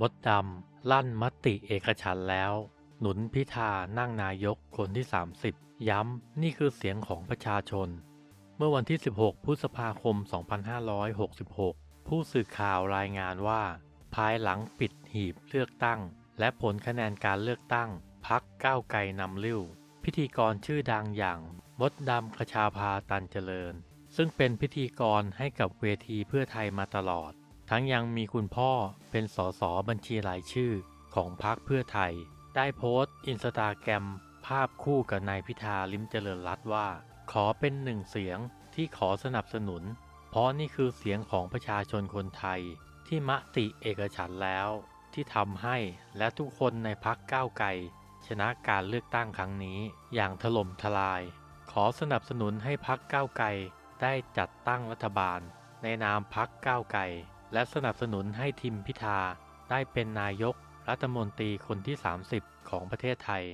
มดดำลั่นมติเอกฉันแล้ว หนุนพิธานั่งนายกคนที่ 30 ย้ำนี่คือเสียงของประชาชน เมื่อวันที่ 16 พฤษภาคม 2566 ผู้สื่อข่าวรายงานว่า ภายหลังปิดหีบเลือกตั้ง และผลคะแนนการเลือกตั้งพักก้าวไกลนำลิ้ว พิธีกรชื่อดังอย่างมดดำคชาภาตันเจริญ ซึ่งเป็นพิธีกรให้กับเวทีเพื่อไทยมาตลอด ทั้งยังมีคุณพ่อเป็นสสบัญชีรายชื่อของพรรคเพื่อไทย ได้โพสต์อินสตาแกรมภาพคู่กับนายพิธาลิมเจริญรัตว่า ขอเป็นหนึ่งเสียงที่ขอสนับสนุน เพราะนี่คือเสียงของประชาชนคนไทย ที่มติเอกฉันแล้ว ที่ทำให้และทุกคนในพักก้าวไกลชนะการเลือกตั้งครั้งนี้อย่างถล่มทลาย ขอสนับสนุนให้พักก้าวไกลได้จัดตั้งรัฐบาล ในนามพักก้าวไกล และสนับสนุนให้ทิมพิธาได้เป็นนายกรัฐมนตรีคนที่ 30 ของประเทศไทย